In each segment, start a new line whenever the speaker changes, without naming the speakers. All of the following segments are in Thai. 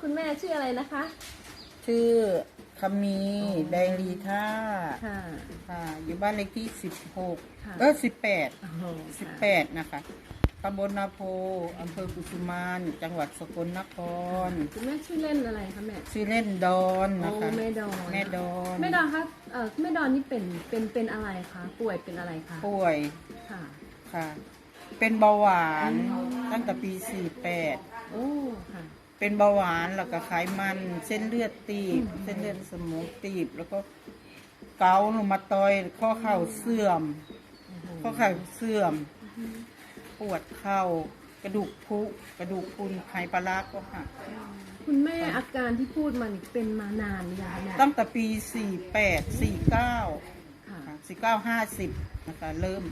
คุณแม่ชื่ออะไรนะคะ
ชื่อคำมี
อ๋อ
แดงลีท่า
ค่ะ
ค่ะอยู่บ้านเลขที่สิบหก
ค่ะ
เออสิบแปด
โอ้โห
สิบ
ค่ะ
แปดนะคะตำบลนาโพอำเภอกุสุมานจังหวัดสกลนคร
คุณแม่ชื่อเล่นอะไรคะแม่
ชื่อเล่นดอนนะ
โอ้
คะ
แม่ดอน
แม่ดอน
แม่ดอนคะเอ่อแม่ดอนนี่เป็นเป็นเป็นอะไรคะป่วยเป็นอะไรคะ
ป่วย
ค่ะ
ค่ะ เป็นเบาหวาน
อืม
ตั้งแต่ปีสี่แปด
โอ้ค่ะ
เป็นเบาหวานแล้วก็ไขมัน เส้นเลือดตีบ
อืม
เส้นเลือดสมองตีบ แล้วก็เกาลงมาตอยข้อเข่าเสื่อม
โอ้โห
ข้อเข่าเสื่อม ปวดเข่ากระดูกพรุกระดูกพรุนไขปลาร้าก็หัก
คุณแม่อาการที่พูดมานี่เป็นมานานหรือยังคะแม่
ตั้งแต่ปีสี่แปดสี่เก้า
ค่ะ
สี่เก้าห้าสิบนะคะ เริ่ม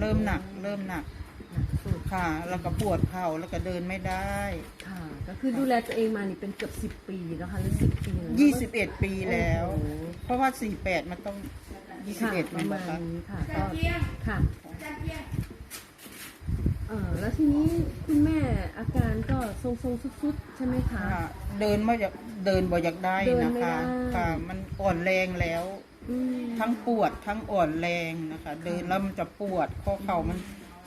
เริ่มหนัก เริ่มหนัก
หนักสุด
ค่ะ แล้วก็ปวดเข่าแล้วก็เดินไม่ได้
ค่ะ ก็คือดูแลตัวเองมานี่เป็นเกือบสิบปีแล้วค่ะหรือสิบปีแล้ว
ยี่สิบเอ็ดปีแล้ว
โอ้โห
เพราะว่าสี่แปดมันต้องยี่สิบ
ค่ะ
เอ็ด
ป
ปี
ระมา
นะ
ณ
คะ
นี้ค่ะก็ค่ะเออแล้วทีนี้คุณแม่อาการก็ทรงๆสุดๆ ใช่ไหมคะ
ค่ะเดินไม่อยากเดินบ่อยากได้
เดิน
นะ
ไม่
คะ
ได้
ค่ะ มันอ่อนแรงแล้ว
อืม
ทั้งปวดทั้งอ่อนแรงนะคะ เดินแล้วมันจะปวดข้อเข่ามัน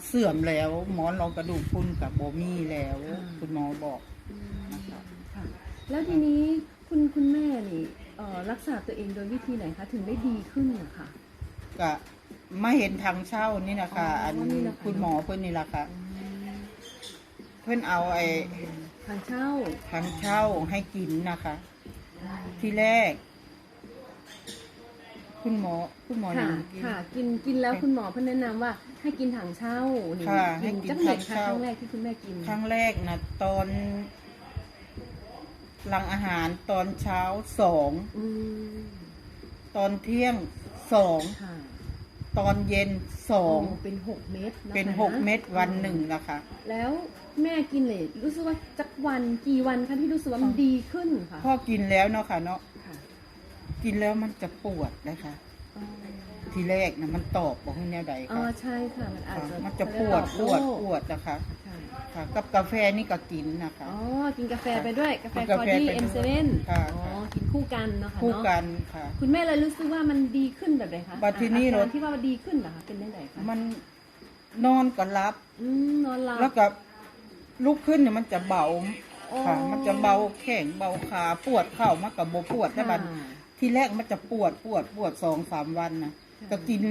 เสื่อมแล้ว หมอนรองกระดูกพรุนกับโบมี่แล้วคุณหมอบอก
อืมค่ะแล้วทีนี้คุณคุณแม่นี่เอ่อรักษาตัวเองโดยวิธีไหนคะถึงได้ดีขึ้นนะคะ
ก็มาเห็นทางเช่านี่นะคะ
อ๋ออั
อัน
นี่นะคะ
คุณหมอเพื่อนนี่แหละค่ะ เพื่อนเอาไอ้
ทางเช่า
ทางเช่าให้กินนะคะ ที่แรก คุณหมอคุณหมอ
ค่ะ
หนึ่งกิน
ค่ะ กิน กินแล้วคุณหมอเพิ่นแนะนำว่า ให้กินถังเช่านี่
ค่ะให้กิน
จักเม็ด
ถัง
ค่ะ
เช่า
ครั้งแรกที่คุณแม่กิน
ครั้งแรกนะตอน หลังอาหารตอนเช้าสอง
อืม
ตอนเที่ยงสอง
ค่ะ
ตอนเย็นสอง
โเป็นหกเม็ดะคะ
เป็นหกเม็ดวันหนึ่งนะคะ
แล้วแม่กินเลยรู้สึกว่าจักวันกี่วันคะที่รู้สึกว่ามันดีขึ้นค่ะ
พ่อกินแล้วเนาะค่ะเนาะ
ค่ะ
กินแล้วมันจะปวดนะคะ
อ๋อ
ทีแรกนะมันตอบบอกให้แนวใด
อ๋อ
ค่ะ
ใช่ค่ะ มันอาจจะ
มันจะปวดปวดป
ด
วดนะคะ
ค่ะ
ค่ะ กับกาแฟนี่ก็กินนะคะ
อ๋อ กินกาแฟไปด้วย กาแฟ
กิน
ค
กา
อ
แฟ
ดี้
ไปด้วย
เอ็มเซเว่น
ค่ะ
อ๋อ กินคู่กันเนาะค่ะ
คู่
เนาะ
กันค่ะ
คุณแม่เลยรู้สึกว่ามันดีขึ้นแบบไหนคะ
บัดทีนี้
อา
เรา
การที่ว่าดีขึ้นเหรอคะ เป็นยังไงคะ
มันนอนก็รับ
อืมนอนหลับ
แล้วก็ลุกขึ้นเนี่ยมันจะเบา
อ๋อ
ค่ะ มันจะเบาแข้งเบาขาปวดเข่ามากกับโบปวดแต่บัด
ค่ะ
ทีแรกมันจะปวดปวดปวดสองสามวันนะ
ค่ะ
ก็กิน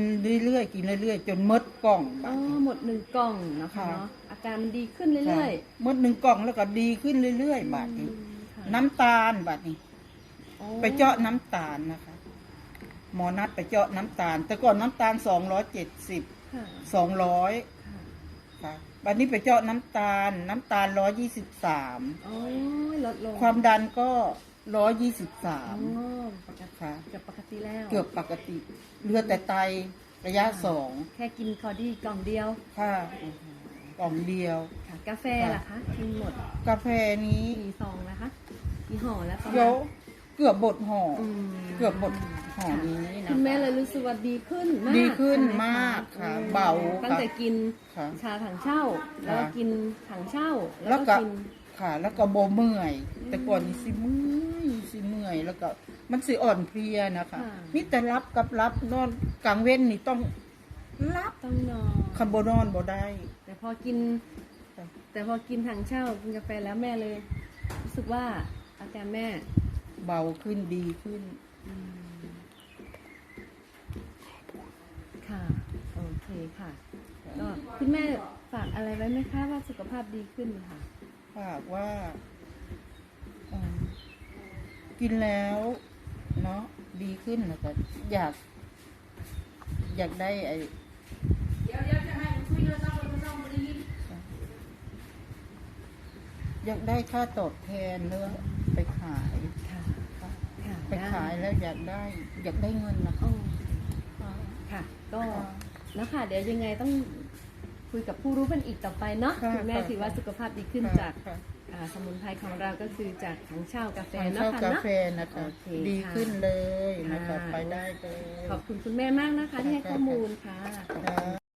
เรื่อยๆกินเรื่อยๆ จนหมดกล่อง
อ๋
บั
อ
ดนี้
หมดหนึ่งกล่องนะคะ
ค่ะ
เนาะอาการมันดีขึ้นเรื่อย
หมดหนึ่งกล่องแล้วก็ดีขึ้นเรื่อย
ๆ
ๆบาดนี้
อืมค่ะ
น้ำตาลบาดนี้
อ๋อ
ไปเจาะน้ำตาลนะคะ หมอนัดไปเจาะน้ำตาล แต่ก่อนน้ำตาลสองร้อยเจ็ดสิบ
ค่ะ
สองร้อย
ค่ะ
ค่ะวันนี้ไปเจาะน้ำตาล น้ำตาลร้อยยี่สิบสาม
อ๋อลดลง
ความดันก็ ร้อยยี่สิบสา
อ๋
ม
อปกติ
ค่ะ
เกือบปกติแล้ว
เกือบปกติเหลือแต่ไตระยะสอง
แค่กินคอดี้กล่องเดียว
ค่ะกล่องเดียว
ค่ะ กาแฟล่ะคะกินหมด
กาแฟนี้
กี่ซองนะคะกี่ห่อแล้วประมาณ
เดี๋ยวเกือบบดห่ออ
อืม
เกือบบดห่อนี้นะ
คุณแม่
คะ
เลยรู้สึกว่าดีขึ้นมาก
ดีขึ้น
ใช่ไห
มากค่ะ
อืม
เบา
ตั้งแต่กิน
ค่ะ
ชาถังเช่า แล้วก็
ค่ะ
กินถังเช่า
แล้
แล้ว
ว
ก็
ก็
กิน
ค่ะ แล้วก็โบเมื่อย แต่ก่อนนี่สิเมื่อยสิเมื่อย แล้วก็มันสิอ่อนเพลียนะคะนี่แต่รับกับรับนอนกลางเว้นนี่ต้องรับ
ต้องนอน
คันโบนอนบ่ได้
แต่พอกิน แต่พอกินถังเช่ากินกาแฟแล้วแม่เลย รู้สึกว่าอาการแม่
เบาขึ้นดีขึ้น
อืมค่ะโอเคค่ะก็คุณแม่ฝากอะไรไว้ไหมคะว่าสุขภาพดีขึ้นค่ะ
ฝากว่ากินแล้วเนาะดีขึ้นแล้วก็อยาก อยากได้ไออยากได้ค่าตอบแทนหรือไปขาย
ค่ะ
ไปขายแล้วอยากได้อยากได้เงินนะ
ค่ะ ก็แล้วค่ะ เดี๋ยวยังไงต้อง คุยกับผู้รู้กันอีกต่อไปเนาะ
ค่ะ
คุณแม่
ค่ะ
ถือว่าสุขภาพดีขึ้น
ค่ะ
จาก
ค่ะ
อ่าสมุนไพรของเราก็คือจากถังเช่ากาแฟ
ทาน
เนาะ
ข้าว
ค่ะ
กา
เนาะ
แฟนะคะ
โอเค
ดี
ค่ะ
ขึ้นเลยนะคะ
ค่ะ
ไปได้เลย
ขอบคุณคุณแม่มากนะคะที่ให้ข้อมูลค่ะ
ค่ะ